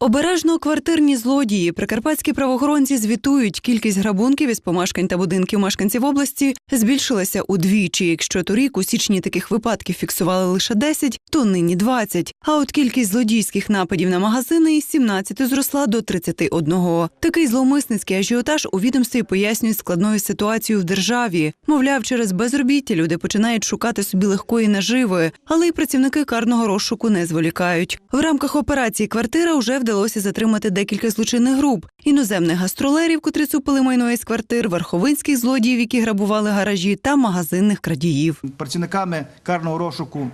Обережно квартирні злодії. Прикарпатські правоохоронці звітують, кількість грабунків із помешкань та будинків мешканців області збільшилася удвічі. Якщо торік у січні таких випадків фіксували лише 10, то нині 20. А от кількість злодійських нападів на магазини із 17 зросла до 31. Такий зловмисницький ажіотаж у відомстві пояснюють складною ситуацією в державі. Мовляв, через безробіття люди починають шукати собі легкої наживи, але й працівники карного розшуку не зволікають. В рамках операції квартира вже вдалося затримати декілька злочинних груп: іноземних гастролерів, котрі цупили майно із квартир, верховинських злодіїв, які грабували гаражі, та магазинних крадіїв. Працівниками карного розшуку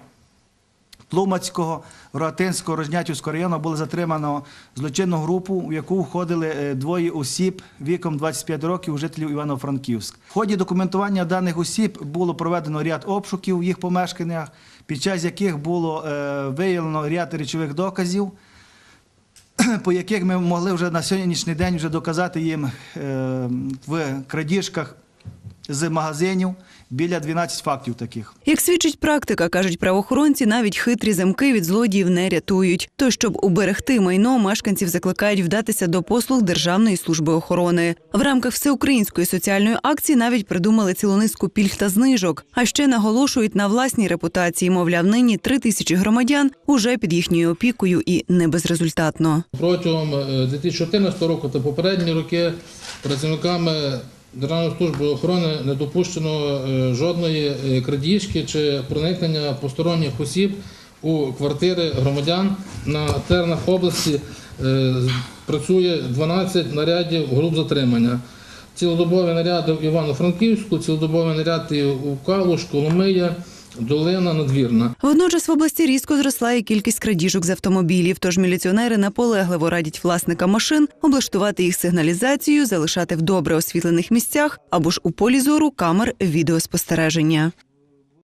Тлумацького, Рогатинського, Рознятівського району було затримано злочинну групу, в яку входили е, двоє осіб віком 25 років, жителів Івано-Франківськ. В ході документування даних осіб було проведено ряд обшуків в їх помешканнях, під час яких було е, виявлено ряд речових доказів, по яких ми могли вже на сьогоднішній день вже доказати їм е, в крадіжках з магазинів біля 12 фактів таких. Як свідчить практика, кажуть правоохоронці, навіть хитрі замки від злодіїв не рятують. То, щоб уберегти майно, мешканців закликають вдатися до послуг Державної служби охорони. В рамках всеукраїнської соціальної акції навіть придумали цілу низку пільг та знижок. А ще наголошують на власній репутації. Мовляв, нині три тисячі громадян уже під їхньою опікою і не безрезультатно. Протягом е, 2014 року та попередні роки працівниками Державної служби охорони не допущено е, жодної е, крадіжки чи проникнення посторонніх осіб у квартири громадян. На тернах області е, працює 12 нарядів груп затримання. Цілодобові наряди в Івано-Франківську, цілодобові наряди у Калуш, Коломия, Долина, Надвірна. Водночас в області різко зросла і кількість крадіжок з автомобілів. Тож міліціонери наполегливо радять власникам машин облаштувати їх сигналізацію, залишати в добре освітлених місцях або ж у полі зору камер відеоспостереження.